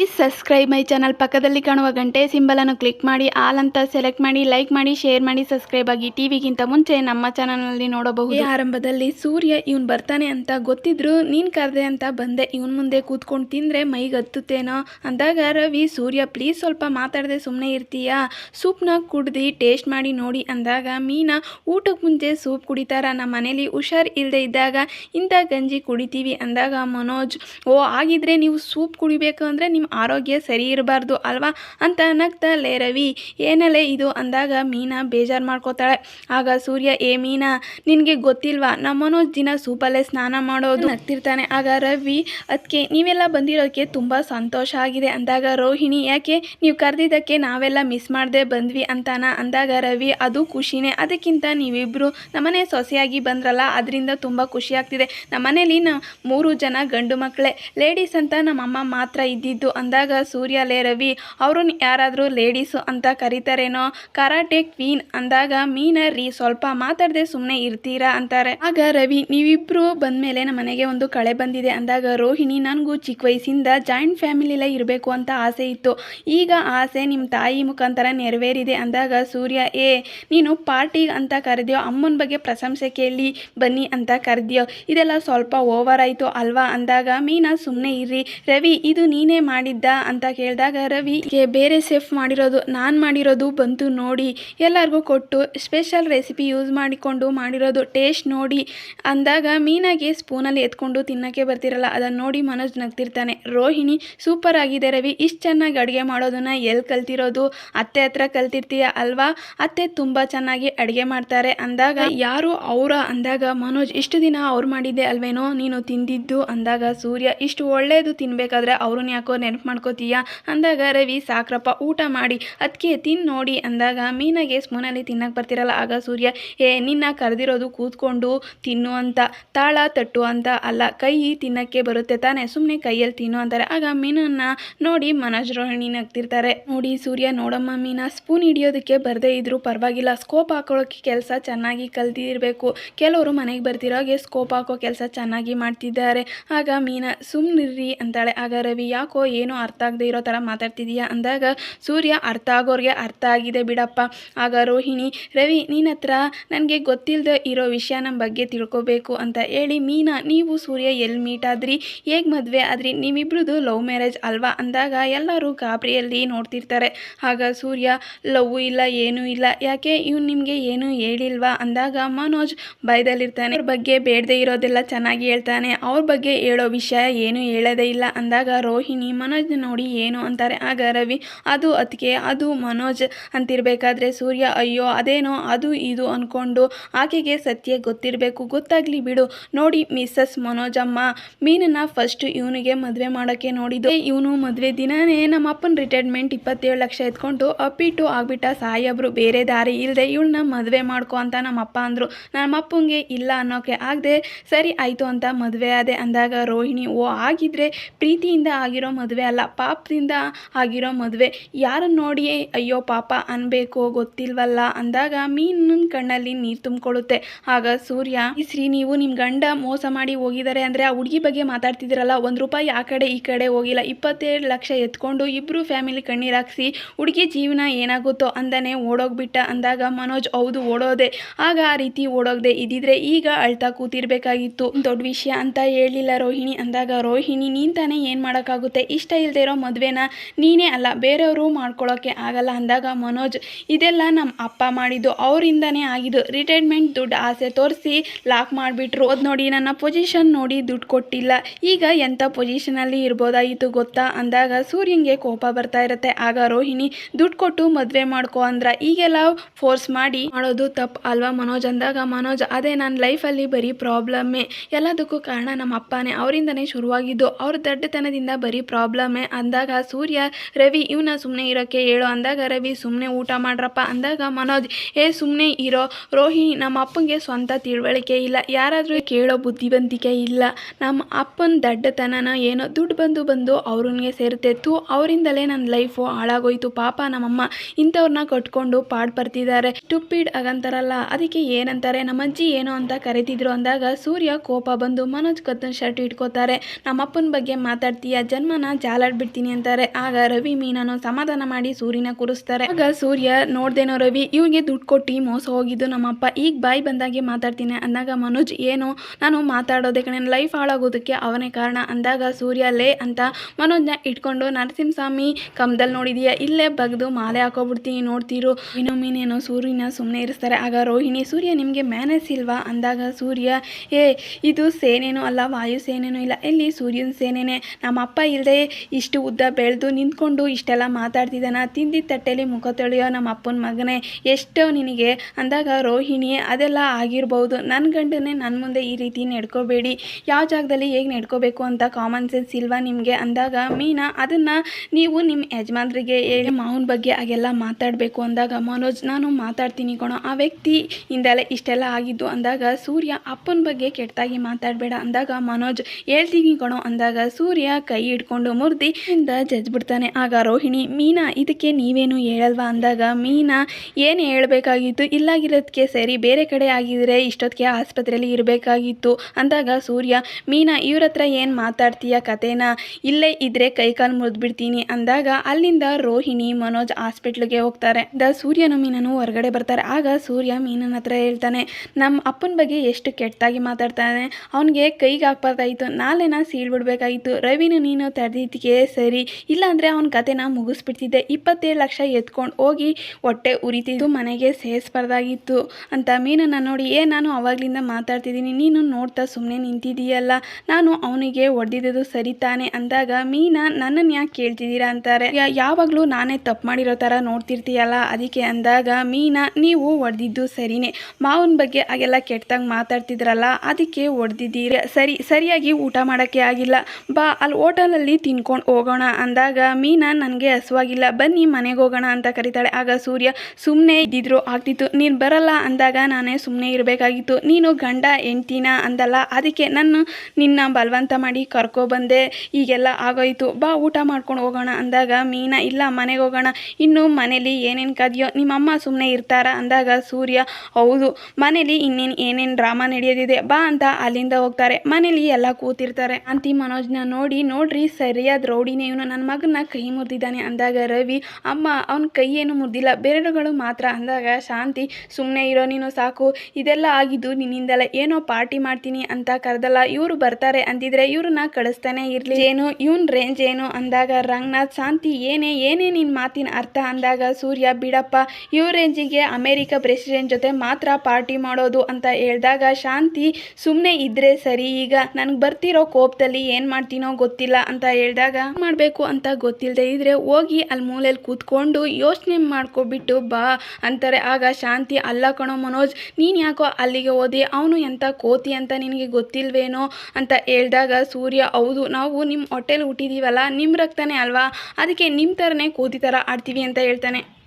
Please subscribe my channel ಪಕ್ಕದಲ್ಲಿ ಕಾಣುವ ಗಂಟೆ ಸಿಂಬಲನ್ನು ಕ್ಲಿಕ್ ಮಾಡಿ ಆಲ್ ಅಂತ ಸೆಲೆಕ್ಟ್ ಮಾಡಿ ಲೈಕ್ ಮಾಡಿ ಶೇರ್ ಮಾಡಿ ಸಬ್ಸ್ಕ್ರೈಬ್ ಆಗಿ ಟಿವಿಗಿಂತ ಮುಂಚೆ ನಮ್ಮ ಚಾನಲ್ನಲ್ಲಿ ನೋಡಬಹುದು. ಈ ಆರಂಭದಲ್ಲಿ ಸೂರ್ಯ ಇವನು ಬರ್ತಾನೆ ಅಂತ ಗೊತ್ತಿದ್ರು, ನೀನ್ ಕರೆದೆ ಅಂತ ಬಂದೆ, ಇವನ್ ಮುಂದೆ ಕೂತ್ಕೊಂಡು ತಿಂದರೆ ಮೈಗೆ ಹತ್ತುತ್ತೇನೋ ಅಂದಾಗ, ರವಿ, ಸೂರ್ಯ ಪ್ಲೀಸ್ ಸ್ವಲ್ಪ ಮಾತಾಡದೆ ಸುಮ್ಮನೆ ಇರ್ತೀಯಾ? ಸೂಪ್ನ ಕುಡ್ದು ಟೇಸ್ಟ್ ಮಾಡಿ, ನೋಡಿ, ಅಂದಾಗ, ಮೀನಾ ಊಟಕ್ಕೆ ಮುಂಚೆ ಸೂಪ್ ಕುಡಿತಾರ ನಮ್ಮ ಮನೇಲಿ ಹುಷಾರ್ ಇಲ್ಲದೆ ಇದ್ದಾಗ ಇಂಥ ಗಂಜಿ ಕುಡಿತೀವಿ, ಅಂದಾಗ ಮನೋಜ್, ಓ, ಆಗಿದ್ರೆ ನೀವು ಸೂಪ್ ಕುಡಿಬೇಕು ಅಂದರೆ ನಿಮ್ಮ ಆರೋಗ್ಯ ಸರಿ ಇರಬಾರ್ದು ಅಲ್ವಾ ಅಂತ ನಗ್ತಲೇ ರವಿ. ಏನಲ್ಲೇ ಇದು ಅಂದಾಗ ಮೀನಾ ಬೇಜಾರು ಮಾಡ್ಕೋತಾಳೆ. ಆಗ ಸೂರ್ಯ, ಏ ಮೀನಾ, ನಿನಗೆ ಗೊತ್ತಿಲ್ವಾ? ನಮ್ಮನು ದಿನ ಸೂಪಲ್ಲೇ ಸ್ನಾನ ಮಾಡೋದು. ನಗ್ತಿರ್ತಾನೆ. ಆಗ ರವಿ ಅದಕ್ಕೆ ನೀವೆಲ್ಲ ಬಂದಿರೋಕ್ಕೆ ತುಂಬ ಸಂತೋಷ ಆಗಿದೆ. ಅಂದಾಗ, ರೋಹಿಣಿ, ಯಾಕೆ? ನೀವು ಕರೆದಿದ್ದಕ್ಕೆ ನಾವೆಲ್ಲ ಮಿಸ್ ಮಾಡದೆ ಬಂದ್ವಿ ಅಂತಾನ? ಅಂದಾಗ ರವಿ, ಅದು ಖುಷಿನೇ. ಅದಕ್ಕಿಂತ ನೀವಿಬ್ಬರು ನಮ್ಮನೆ ಸೊಸೆಯಾಗಿ ಬಂದ್ರಲ್ಲ, ಅದರಿಂದ ತುಂಬ ಖುಷಿ ಆಗ್ತಿದೆ. ನಮ್ಮನೇಲಿ ಮೂರು ಜನ ಗಂಡು ಮಕ್ಕಳೇ. ಲೇಡೀಸ್ ಅಂತ ನಮ್ಮಮ್ಮ ಮಾತ್ರ ಇದ್ದಿದ್ದು ಅಂದಾಗ ಸೂರ್ಯ ಲೇ ರವಿ, ಅವರು ಯಾರಾದರೂ ಲೇಡೀಸು ಅಂತ ಕರೀತಾರೇನೋ? ಕರಾಟೆ ಕ್ವೀನ್ ಅಂದಾಗ ಮೀನರಿ, ಸ್ವಲ್ಪ ಮಾತಾಡದೆ ಸುಮ್ಮನೆ ಇರ್ತೀರಾ? ಅಂತಾರೆ. ಆಗ ರವಿ, ನೀವಿಬ್ರು ಬಂದಮೇಲೆ ನಮ್ಮ ಮನೆಗೆ ಒಂದು ಕಳೆ ಬಂದಿದೆ ಅಂದಾಗ ರೋಹಿಣಿ ನನಗೂ ಚಿಕ್ಕ ವಯಸ್ಸಿಂದ ಜಾಯಿಂಟ್ ಫ್ಯಾಮಿಲಿಲೇ ಇರಬೇಕು ಅಂತ ಆಸೆ ಇತ್ತು. ಈಗ ಆಸೆ ನಿಮ್ಮ ತಾಯಿ ಮುಖಾಂತರ ನೆರವೇರಿದೆ ಅಂದಾಗ ಸೂರ್ಯ, ಏ, ನೀನು ಪಾರ್ಟಿ ಅಂತ ಕರೆದ್ಯೋ? ಅಮ್ಮನ ಬಗ್ಗೆ ಪ್ರಶಂಸೆ ಕೇಳಿ ಬನ್ನಿ ಅಂತ ಕರೆದ್ಯೋ? ಇದೆಲ್ಲ ಸ್ವಲ್ಪ ಓವರ್ ಆಯಿತು ಅಲ್ವಾ? ಅಂದಾಗ, ಮೀನಾ ಸುಮ್ಮನೆ ಇರ್ರಿ. ರವಿ, ಇದು ನೀನೇ ಮಾಡಿದ್ದ ಅಂತ ಕೇಳಿದಾಗ ರವಿ "ಏ, ಬೇರೆ ಸೇಫ್ ಮಾಡಿರೋದು ನಾನು ಮಾಡಿರೋದು ಬಂತು ನೋಡಿ ಎಲ್ಲರಿಗೂ ಕೊಟ್ಟು ಸ್ಪೆಷಲ್ ರೆಸಿಪಿ ಯೂಸ್ ಮಾಡಿಕೊಂಡು ಮಾಡಿರೋದು ಟೇಸ್ಟ್ ನೋಡಿ ಅಂದಾಗ ಮೀನಾಗೆ ಸ್ಪೂನಲ್ಲಿ ಎತ್ಕೊಂಡು ತಿನ್ನೋಕ್ಕೆ ಬರ್ತಿರಲ್ಲ ಅದನ್ನು ನೋಡಿ ಮನೋಜ್ ನಗ್ತಿರ್ತಾನೆ. ರೋಹಿಣಿ ಸೂಪರ್ ಆಗಿದೆ ರವಿ ಇಷ್ಟು ಚೆನ್ನಾಗಿ ಅಡುಗೆ ಮಾಡೋದನ್ನ ಎಲ್ಲಿ ಕಲ್ತಿರೋದು? ಅತ್ತೆ ಹತ್ರ ಕಲ್ತಿರ್ತೀಯ ಅಲ್ವಾ? ಅತ್ತೆ ತುಂಬ ಚೆನ್ನಾಗಿ ಅಡುಗೆ ಮಾಡ್ತಾರೆ. ಅಂದಾಗ ಯಾರು ಅವರ? ಅಂದಾಗ ಮನೋಜ್ ಇಷ್ಟು ದಿನ ಅವ್ರು ಮಾಡಿದ್ದೆ ಅಲ್ವೇನೋ ನೀನು ತಿಂದಿದ್ದು? ಅಂದಾಗ ಸೂರ್ಯ ಇಷ್ಟು ಒಳ್ಳೆಯದು ತಿನ್ಬೇಕಾದ್ರೆ ಅವ್ರನ್ನ ಯಾಕೋ ನೆನಪು ಮಾಡ್ಕೋತೀಯ? ಅಂದಾಗ, ರವಿ, ಸಾಕ್ರಪ್ಪ, ಊಟ ಮಾಡಿ ಅದಕ್ಕೆ ತಿನ್ ನೋಡಿ ಅಂದಾಗ, ಮೀನಾಗೆ ಸ್ಪೂನಲ್ಲಿ ತಿನ್ನಕ್ಕೆ ಬರ್ತಿರಲ್ಲ. ಆಗ ಸೂರ್ಯ, ಏ, ನಿನ್ನ ಕರೆದಿರೋದು ಕೂತ್ಕೊಂಡು ತಿನ್ನು ಅಂತ, ತಾಳ ತಟ್ಟು ಅಂತ ಅಲ್ಲ, ಕೈ ತಿನ್ನಕ್ಕೆ ಬರುತ್ತೆ ತಾನೆ ಸುಮ್ಮನೆ ಕೈಯಲ್ಲಿ ತಿನ್ನು ಅಂತಾರೆ. ಆಗ ಮೀನನ್ನ ನೋಡಿ ಮನೋಜ್ ರೋಹಿಣಿ ನಗ್ತಿರ್ತಾರೆ. ನೋಡಿ, ಸೂರ್ಯ, ನೋಡಮ್ಮ ಮೀನ ಸ್ಪೂನ್ ಹಿಡಿಯೋದಕ್ಕೆ ಬರದೇ ಇದ್ರು ಪರವಾಗಿಲ್ಲ ಸ್ಕೋಪ್ ಹಾಕೊಳ್ಳೋಕೆ ಕೆಲಸ ಚೆನ್ನಾಗಿ ಕಲ್ತಿರಬೇಕು. ಕೆಲವರು ಮನೆಗೆ ಬರ್ತಿರೋಗೆ ಸ್ಕೋಪ್ ಹಾಕೋ ಕೆಲಸ ಚೆನ್ನಾಗಿ ಮಾಡ್ತಿದ್ದಾರೆ. ಆಗ ಮೀನ ಸುಮ್ಮನಿರ್ರಿ ಅಂತಾಳೆ. ಆಗ ರವಿ, ಯಾಕೋ ಏನೋ ಅರ್ಥ ಆಗದೆ ಇರೋ ಥರ ಮಾತಾಡ್ತಿದೀಯಾ? ಅಂದಾಗ, ಸೂರ್ಯ, ಅರ್ಥ ಆಗೋರಿಗೆ ಅರ್ಥ ಆಗಿದೆ ಬಿಡಪ್ಪ. ಆಗ ರೋಹಿಣಿ, ರವಿ ನಿನ್ನ ಹತ್ರ ನನಗೆ ಗೊತ್ತಿಲ್ಲದೆ ಇರೋ ವಿಷಯ ನಮ್ಮ ಬಗ್ಗೆ ತಿಳ್ಕೊಬೇಕು ಅಂತ ಹೇಳಿ, ಮೀನಾ, ನೀವು ಸೂರ್ಯ ಎಲ್ಲಿ ಮೀಟ್ ಆದ್ರಿ? ಹೇಗೆ ಮದುವೆ ಆದ್ರಿ? ನಿಮ್ಮಿಬ್ರದ್ದು ಲವ್ ಮ್ಯಾರೇಜ್ ಅಲ್ವಾ? ಅಂದಾಗ, ಎಲ್ಲರೂ ಗಾಬರಿಯಲ್ಲಿ ನೋಡ್ತಿರ್ತಾರೆ. ಆಗ ಸೂರ್ಯ, ಲವ್ ಇಲ್ಲ, ಏನೂ ಇಲ್ಲ. ಯಾಕೆ ಇವ್ನು ನಿಮಗೆ ಏನು ಹೇಳಿಲ್ವಾ? ಅಂದಾಗ, ಮನೋಜ್ ಭಯದಲ್ಲಿರ್ತಾನೆ ಅವ್ರ ಬಗ್ಗೆ ಬೇಡದೆ ಇರೋದೆಲ್ಲ ಚೆನ್ನಾಗಿ ಹೇಳ್ತಾನೆ. ಅವ್ರ ಬಗ್ಗೆ ಹೇಳೋ ವಿಷಯ ಏನೂ ಹೇಳೋದೇ ಇಲ್ಲ. ಅಂದಾಗ, ರೋಹಿಣಿ ನೋಡಿ ಏನು ಅಂತಾರೆ? ಆಗ ರವಿ, ಅದು ಅದಕ್ಕೆ ಅದು ಮನೋಜ್ ಅಂತಿರ್ಬೇಕಾದ್ರೆ ಸೂರ್ಯ, ಅಯ್ಯೋ, ಅದೇನೋ ಅದು ಇದು ಅಂದ್ಕೊಂಡು ಆಕೆಗೆ ಸತ್ಯ ಗೊತ್ತಿರಬೇಕು. ಗೊತ್ತಾಗ್ಲಿ ಬಿಡು. ನೋಡಿ ಮಿಸ್ಸಸ್ ಮನೋಜಮ್ಮ, ಮೀನನ್ನ ಫಸ್ಟ್ ಇವನಿಗೆ ಮದುವೆ ಮಾಡೋಕ್ಕೆ ನೋಡಿದ್ದು. ಇವನು ಮದುವೆ ದಿನನೇ ನಮ್ಮ ಅಪ್ಪನ ರಿಟೈರ್ಮೆಂಟ್ ಇಪ್ಪತ್ತೇಳು ಲಕ್ಷ ಎತ್ಕೊಂಡು ಅಪ್ಪಿಟ್ಟು ಆಗ್ಬಿಟ್ಟ ಸಾಯಬ್ರು ಬೇರೆ ದಾರಿ ಇಲ್ಲದೆ ಇವಳನ್ನ ಮದುವೆ ಮಾಡ್ಕೊ ಅಂತ ನಮ್ಮ ಅಪ್ಪ ಅಂದರು. ನಮ್ಮ ಅಪ್ಪಂಗೆ ಇಲ್ಲ ಅನ್ನೋಕೆ ಆಗದೆ, ಸರಿ, ಆಯಿತು ಅಂತ ಮದುವೆ ಆದೆ ಅಂದಾಗ ರೋಹಿಣಿ, ಓ, ಆಗಿದ್ರೆ ಪ್ರೀತಿಯಿಂದ ಆಗಿರೋ ಮದುವೆ ಅಲ್ಲ, ಪಾಪದಿಂದ ಆಗಿರೋ ಮದುವೆ. ಯಾರನ್ನ ನೋಡಿ ಅಯ್ಯೋ ಪಾಪ ಅನ್ಬೇಕು ಗೊತ್ತಿಲ್ವಲ್ಲ ಅಂದಾಗ ಮೀನಿನ ಕಣ್ಣಲ್ಲಿ ನೀರು ತುಂಬಿಕೊಳ್ಳುತ್ತೆ. ಆಗ ಸೂರ್ಯ ಶ್ರೀ ನೀವು ನಿಮ್ಮ ಗಂಡ ಮೋಸ ಮಾಡಿ ಹೋಗಿದ್ದಾರೆ ಅಂದರೆ ಆ ಹುಡುಗಿ ಬಗ್ಗೆ ಮಾತಾಡ್ತಿದ್ದೀರಲ್ಲ, ಒಂದು ರೂಪಾಯಿ ಆ ಕಡೆ ಈ ಕಡೆ ಹೋಗಿಲ್ಲ. ಇಪ್ಪತ್ತೇಳು ಲಕ್ಷ ಎತ್ಕೊಂಡು ಇಬ್ರು ಫ್ಯಾಮಿಲಿ ಕಣ್ಣೀರು ಹಾಕ್ಸಿ ಹುಡುಗಿ ಜೀವನ ಏನಾಗುತ್ತೋ ಅಂದನೆ ಓಡೋಗ್ಬಿಟ್ಟ ಅಂದಾಗ ಮನೋಜ್, ಹೌದು, ಓಡೋದೆ. ಆಗ ಆ ರೀತಿ ಓಡೋಗದೆ ಇದ್ದಿದ್ರೆ ಈಗ ಅಳ್ತಾ ಕೂತಿರ್ಬೇಕಾಗಿತ್ತು. ದೊಡ್ಡ ವಿಷಯ ಅಂತ ಹೇಳಿಲ್ಲ ರೋಹಿಣಿ. ಅಂದಾಗ, ರೋಹಿಣಿ, ನೀನ್ ತಾನೇ ಏನು ಮಾಡೋಕ್ಕಾಗುತ್ತೆ? ಇಷ್ಟ ಇಲ್ಲದೆ ಇರೋ ಮದುವೆನ ನೀನೇ ಅಲ್ಲ, ಬೇರೆಯವರು ಮಾಡ್ಕೊಳ್ಳೋಕ್ಕೆ ಆಗಲ್ಲ ಅಂದಾಗ ಮನೋಜ್, ಇದೆಲ್ಲ ನಮ್ಮ ಅಪ್ಪ ಮಾಡಿದ್ದು, ಅವರಿಂದನೇ ಆಗಿದ್ದು. ರಿಟೈರ್ಮೆಂಟ್ ದುಡ್ಡು ಆಸೆ ತೋರಿಸಿ ಲಾಕ್ ಮಾಡಿಬಿಟ್ರು. ಅದು ನೋಡಿ ನನ್ನ ಪೊಸಿಷನ್ ನೋಡಿ ದುಡ್ಡು ಕೊಟ್ಟಿಲ್ಲ. ಈಗ ಎಂಥ ಪೊಸಿಷನಲ್ಲಿ ಇರ್ಬೋದಾಗಿತ್ತು ಗೊತ್ತಾ? ಅಂದಾಗ ಸೂರ್ಯಂಗೆ ಕೋಪ ಬರ್ತಾ ಇರುತ್ತೆ. ಆಗ ರೋಹಿಣಿ, ದುಡ್ಡು ಕೊಟ್ಟು ಮದುವೆ ಮಾಡ್ಕೊ ಅಂದ್ರ ಈಗೆಲ್ಲ ಫೋರ್ಸ್ ಮಾಡಿ ಮಾಡೋದು ತಪ್ಪು ಅಲ್ವಾ ಮನೋಜ್? ಅಂದಾಗ ಮನೋಜ್, ಅದೇ ನನ್ನ ಲೈಫಲ್ಲಿ ಬರೀ ಪ್ರಾಬ್ಲಮ್ಮೇ. ಎಲ್ಲದಕ್ಕೂ ಕಾರಣ ನಮ್ಮ ಅಪ್ಪನೇ. ಅವರಿಂದನೇ ಶುರುವಾಗಿದ್ದು. ಅವ್ರ ದಡ್ಡತನದಿಂದ ಬರೀ ಪ್ರಾಬ್ಲಮ್ಮೇ ಅಂದಾಗ ಸೂರ್ಯ, ರವಿ ಇವನ ಸುಮ್ಮನೆ ಇರೋಕ್ಕೆ ಹೇಳು, ಅಂದಾಗ ರವಿ ಸುಮ್ಮನೆ ಊಟ ಮಾಡ್ರಪ್ಪ, ಅಂದಾಗ ಮನೋಜ್, ಏ ಸುಮ್ಮನೆ ಇರೋ ರೋಹಿಣಿ ನಮ್ಮ ಅಪ್ಪನಿಗೆ ಸ್ವಂತ ತಿಳುವಳಿಕೆ ಇಲ್ಲ, ಯಾರಾದರೂ ಕೇಳೋ ಬುದ್ಧಿವಂತಿಕೆ ಇಲ್ಲ, ನಮ್ಮ ಅಪ್ಪನ ದಡ್ಡತನನ ಏನೋ ದುಡ್ಡು ಬಂದು ಬಂದು ಅವ್ರನ್ಗೆ ಸೇರುತ್ತೆ ತು ಅವರಿಂದಲೇ ನನ್ನ ಲೈಫು ಹಾಳಾಗೋಯ್ತು, ಪಾಪ ನಮ್ಮಮ್ಮ ಇಂಥವ್ರನ್ನ ಕಟ್ಕೊಂಡು ಪಾಡ್ ಬರ್ತಿದ್ದಾರೆ ಟುಪ್ಪಿಡ್ ಆಗಂತಾರಲ್ಲ, ಅದಕ್ಕೆ ಏನಂತಾರೆ, ನಮ್ಮ ಅಜ್ಜಿ ಏನೋ ಅಂತ ಕರಿತಿದ್ರು, ಅಂದಾಗ ಸೂರ್ಯ ಕೋಪ ಬಂದು ಮನೋಜ್ ಕತ್ತನ್ ಶರ್ಟ್ ಇಟ್ಕೋತಾರೆ, ನಮ್ಮ ಅಪ್ಪನ ಬಗ್ಗೆ ಮಾತಾಡ್ತೀಯ, ಜನ್ಮನ ಜಾಲಾಡ್ಬಿಡ್ತೀನಿ ಅಂತಾರೆ. ಆಗ ರವಿ ಮೀನನ್ನು ಸಮಾಧಾನ ಮಾಡಿ ಸೂರ್ಯನ ಕೂರಿಸ್ತಾರೆ. ಆಗ ಸೂರ್ಯ ನೋಡ್ದೇನೋ ರವಿ ಇವ್ಗೆ ದುಡ್ಡು ಕೊಟ್ಟು ಮೋಸ ಹೋಗಿದ್ದು ನಮ್ಮಪ್ಪ. ಈಗ ಬಾಯಿ ಬಂದಾಗೆ ಮಾತಾಡ್ತೀನಿ. ಅಂದಾಗ ಮನೋಜ್, ಏನು? ನಾನು ಮಾತಾಡೋದೇ ಕಣೆ ಲೈಫ್ ಹಾಳಾಗೋದಕ್ಕೆ ಅವನೇ ಕಾರಣ. ಅಂದಾಗ ಸೂರ್ಯ, ಲೇ ಅಂತ ಮನೋಜ್ನ ಇಟ್ಕೊಂಡು, ನರಸಿಂಹಸ್ವಾಮಿ ಕಮ್ದಲ್ಲಿ ನೋಡಿದೀಯ? ಇಲ್ಲೇ ಬಗ್ದು ಮಾಲೆ ಹಾಕೋಬಿಡ್ತೀನಿ, ನೋಡ್ತೀರು. ಇನ್ನು ಮೀನೇನೋ ಸೂರ್ಯನ ಸುಮ್ಮನೆ ಇರಿಸ್ತಾರೆ. ಆಗ ರೋಹಿಣಿ, ಸೂರ್ಯ ನಿಮಗೆ ಮ್ಯಾನೇಜ್ ಇಲ್ವಾ? ಅಂದಾಗ ಸೂರ್ಯ, ಏ, ಇದು ಸೇನೇನೂ ಅಲ್ಲ, ವಾಯು ಸೇನೇನೂ ಇಲ್ಲ. ಇಲ್ಲಿ ಸೂರ್ಯನ ಸೇನೆನೇ. ನಮ್ಮ ಅಪ್ಪ ಇಲ್ಲದೆ ಇಷ್ಟು ಉದ್ದ ಬೆಳೆದು ನಿಂತ್ಕೊಂಡು ಇಷ್ಟೆಲ್ಲ ಮಾತಾಡ್ತಿದ್ದಾನ. ತಿಂದಿದ್ದ ತಟ್ಟೆಲಿ ಮುಖ ತೊಳೆಯೋ ನಮ್ಮ ಅಪ್ಪನ ಮಗನೇ, ಎಷ್ಟೋ ನಿನಗೆ ಅಂದಾಗ ರೋಹಿಣಿ ಅದೆಲ್ಲ ಆಗಿರ್ಬೋದು. ನನ್ನ ಗಂಡನೇ ನನ್ನ ಮುಂದೆ ಈ ರೀತಿ ನಡ್ಕೋಬೇಡಿ. ಯಾವ ಜಾಗದಲ್ಲಿ ಹೇಗೆ ನಡ್ಕೋಬೇಕು ಅಂತ ಕಾಮನ್ ಸೆನ್ಸ್ ಇಲ್ವಾ ನಿಮಗೆ? ಅಂದಾಗ ಮೀನಾ, ಅದನ್ನು ನೀವು ನಿಮ್ಮ ಯಜಮಾನ್ರಿಗೆ ಹೇಳಿ, ಮಾವನ ಬಗ್ಗೆ ಹಾಗೆಲ್ಲ ಮಾತಾಡಬೇಕು ಅಂದಾಗ, ಮನೋಜ್, ನಾನು ಮಾತಾಡ್ತೀನಿ ಕಣೋ, ಆ ವ್ಯಕ್ತಿ ಇಂದಲೇ ಇಷ್ಟೆಲ್ಲ ಆಗಿದ್ದು ಅಂದಾಗ ಸೂರ್ಯ ಅಪ್ಪನ ಬಗ್ಗೆ ಕೆಟ್ಟದಾಗಿ ಮಾತಾಡಬೇಡ. ಅಂದಾಗ ಮನೋಜ್, ಹೇಳ್ತೀನಿ ಕಣೋ, ಅಂದಾಗ ಸೂರ್ಯ ಕೈ ಹಿಡ್ಕೊಂಡು ಮುರಿದಿ ಇಂದ ಜಜ್ಬಿಡ್ತಾನೆ ಆಗ ರೋಹಿಣಿ, ಮೀನಾ, ಇದಕ್ಕೆ ನೀವೇನು ಹೇಳಲ್ವಾ? ಅಂದಾಗ, ಮೀನಾ, ಏನು ಹೇಳಬೇಕಾಗಿತ್ತು? ಇಲ್ಲಾಗಿರೋದಕ್ಕೆ ಸರಿ, ಬೇರೆ ಕಡೆ ಆಗಿದ್ರೆ ಇಷ್ಟೊತ್ತಿಗೆ ಆಸ್ಪತ್ರೆಯಲ್ಲಿ ಇರಬೇಕಾಗಿತ್ತು. ಅಂದಾಗ ಸೂರ್ಯ, ಮೀನಾ ಇವ್ರ ಹತ್ರ ಏನು ಮಾತಾಡ್ತೀಯ ಕತೆನ ಇಲ್ಲೇ ಇದ್ರೆ ಕೈಕಾಲು ಮುರಿದ್ಬಿಡ್ತೀನಿ. ಅಂದಾಗ, ಅಲ್ಲಿಂದ ರೋಹಿಣಿ ಮನೋಜ್ ಹಾಸ್ಪಿಟ್ಲಿಗೆ ಹೋಗ್ತಾರೆ. ದ ಸೂರ್ಯನು ಮೀನನು ಹೊರಗಡೆ ಬರ್ತಾರೆ. ಆಗ ಸೂರ್ಯ ಮೀನನ ಹತ್ರ ಹೇಳ್ತಾನೆ ನಮ್ಮ ಅಪ್ಪನ ಬಗ್ಗೆ ಎಷ್ಟು ಕೆಟ್ಟದಾಗಿ ಮಾತಾಡ್ತಾನೆ. ಅವನಿಗೆ ಕೈಗೆ ಹಾಕ್ಬಾರ್ದಾಯಿತು ನಾಲೆನ ಸೀಳ್ಬಿಡ್ಬೇಕಾಗಿತ್ತು. ರವಿನು ನೀನು ತಡೆದಿದ್ದಕ್ಕೆ ಸರಿ. ಇಲ್ಲಾಂದರೆ ಅವನ ಕತೆನ ಮುಗಿಸ್ಬಿಡ್ತಿದ್ದೆ. ಇಪ್ಪತ್ತೇಳು ಲಕ್ಷ ಎತ್ಕೊಂಡು ಹೋಗಿ ಹೊಟ್ಟೆ ಉರಿತಿದ್ದು ಮನೆಗೆ ಸೇರಿಸ್ಬಾರ್ದಾಗಿತ್ತು ಅಂತ ಮೀನನ್ನು ನೋಡಿ, ಏ, ನಾನು ಅವಾಗಲಿಂದ ಮಾತಾಡ್ತಿದ್ದೀನಿ. ನೀನು ನೋಡ್ತಾ ಸುಮ್ಮನೆ ನಿಂತಿದ್ದೀಯಲ್ಲ. ನಾನು ಅವನಿಗೆ ಹೊಡೆದಿದ್ದು ಸರಿ ತಾನೆ ಅಂದಾಗ ಮೀನಾ ನನ್ನನ್ನು ಯಾಕೆ ಕೇಳ್ತಿದ್ದೀರಾ? ಅಂತಾರೆ. ಯಾವಾಗಲೂ ನಾನೇ ತಪ್ಪು ಮಾಡಿರೋ ಥರ ನೋಡ್ತಿರ್ತೀಯಲ್ಲ ಅದಕ್ಕೆ ಅಂದಾಗ ಮೀನಾ, ನೀವು ಹೊಡೆದಿದ್ದು ಸರಿನೇ. ಮಾವನ ಬಗ್ಗೆ ಹಾಗೆಲ್ಲ ಕೆಟ್ಟದಾಗ ಮಾತಾಡ್ತಿದ್ರಲ್ಲ, ಅದಕ್ಕೆ ಹೊಡೆದಿದ್ದೀರ. ಸರಿ, ಸರಿಯಾಗಿ ಊಟ ಮಾಡೋಕ್ಕೆ ಆಗಿಲ್ಲ. ಬಾ, ಅಲ್ಲಿ ಹೋಟೆಲಲ್ಲಿ ತಿನ್ಕೊಂಡು ಹೋಗೋಣ ಅಂದಾಗ ಮೀನಾ, ನನಗೆ ಹಸುವಾಗಿಲ್ಲ, ಬನ್ನಿ ಮನೆಗೆ ಹೋಗೋಣ ಅಂತ ಕರೀತಾಳೆ. ಆಗ ಸೂರ್ಯ ಸುಮ್ಮನೆ ಇದ್ದಿದ್ರು ಆಗ್ತಿತ್ತು, ನೀನು ಬರಲ್ಲ ಅಂದಾಗ, ನಾನೇ ಸುಮ್ಮನೆ ಇರಬೇಕಾಗಿತ್ತು, ನೀನು ಗಂಡ, ಹೆಂಡ್ತಿನ ಅಂದಲ್ಲ, ಅದಕ್ಕೆ ನಾನು ನಿನ್ನ ಬಲವಂತ ಮಾಡಿ ಕರ್ಕೊಬಂದೆ ಈಗೆಲ್ಲ ಆಗೋಯ್ತು, ಬಾ ಊಟ ಮಾಡ್ಕೊಂಡು ಹೋಗೋಣ ಅಂದಾಗ ಮೀನಾ, ಇಲ್ಲ, ಮನೆಗೆ ಹೋಗೋಣ, ಇನ್ನು ಮನೇಲಿ ಏನೇನು ಕದಿಯೋ, ನಿಮ್ಮಮ್ಮ ಸುಮ್ಮನೆ ಇರ್ತಾರ ಅಂದಾಗ ಸೂರ್ಯ, ಹೌದು, ಮನೇಲಿ ಇನ್ನೇನು ಏನೇನು ಡ್ರಾಮಾ ನಡೆಯೋದಿದೆ, ಬಾ ಅಂತ ಅಲ್ಲಿಂದ ಹೋಗ್ತಾರೆ, ಮನೇಲಿ ಎಲ್ಲ ಕೂತಿರ್ತಾರೆ ಅಂತಿ ಮನೋಜ್ನ ನೋಡಿ, ನೋಡ್ರಿ ಸರಿಯಾದ ರೌಡಿನೇ ಇವನು. ನನ್ನ ಮಗನ ಕೈ ಮುರಿದಿದ್ದಾನೆ ಅಂದಾಗ ರವಿ, ಅಮ್ಮ, ಅವನ ಕೈ ಏನು ಮುರಿದಿಲ್ಲ, ಬೆರಳುಗಳು ಮಾತ್ರ ಅಂದಾಗ ಶಾಂತಿ ಸುಮ್ಮನೆ ಇರೋ ನೀನು ಸಾಕು, ಇದೆಲ್ಲ ಆಗಿದ್ದು ನಿನ್ನಿಂದಲ್ಲ ಏನೋ ಪಾರ್ಟಿ ಮಾಡ್ತೀನಿ ಅಂತ ಕರೆದಲ್ಲ, ಇವರು ಬರ್ತಾರೆ ಅಂದಿದ್ರೆ ಇವ್ರನ್ನ ಕಳಿಸ್ತಾನೆ ಇರಲಿ. ಏನು ಇವನ್ ರೇಂಜ್ ಏನು ಅಂದಾಗ ರಂಗನಾಥ್, ಶಾಂತಿ, ಏನೇ ಏನೇ ನಿನ್ನ ಮಾತಿನ ಅರ್ಥ ಅಂದಾಗ ಸೂರ್ಯ, ಬಿಡಪ್ಪ, ಇವ್ರ ರೇಂಜಿಗೆ ಅಮೆರಿಕ ಪ್ರೆಸಿಡೆಂಟ್ ಜೊತೆ ಮಾತ್ರ ಪಾರ್ಟಿ ಮಾಡೋದು ಅಂತ ಹೇಳಿದಾಗ ಶಾಂತಿ ಸುಮ್ಮನೆ ಇದ್ರೆ ಸರಿ, ಈಗ ನನಗೆ ಬರ್ತಿರೋ ಕೋಪದಲ್ಲಿ ಏನು ಮಾಡ್ತೀನೋ ಗೊತ್ತಿಲ್ಲ ಅಂತ ಹೇಳಿದಾಗ ಮಾಡಬೇಕು ಅಂತ ಗೊತ್ತಿಲ್ಲದೆ ಇದ್ರೆ ಹೋಗಿ ಅಲ್ಲಿ ಮೂಲೆಯಲ್ಲಿ ಕೂತ್ಕೊಂಡು ಯೋಚನೆ ಮಾಡ್ಕೊಬಿಟ್ಟು ಬಾ ಅಂತಾರೆ. ಆಗ ಶಾಂತಿ, ಅಲ್ಲ ಕಣೋ ಮನೋಜ್, ನೀನು ಯಾಕೋ ಅಲ್ಲಿಗೆ ಓದಿ ಅವನು ಎಂಥ ಕೋತಿ ಅಂತ ನಿನಗೆ ಗೊತ್ತಿಲ್ವೇನೋ ಅಂತ ಹೇಳಿದಾಗ ಸೂರ್ಯ, ಹೌದು, ನಾವು ನಿಮ್ಮ ಹೊಟ್ಟೆಲಿ ಹುಟ್ಟಿದೀವಲ್ಲ ನಿಮ್ಮ ರಕ್ತನೇ ಅಲ್ವಾ? ಅದಕ್ಕೆ ನಿಮ್ಮ ಥರನೇ ಕೋತಿ ಥರ ಆಡ್ತೀವಿ ಅಂತ ಹೇಳ್ತಾನೆ.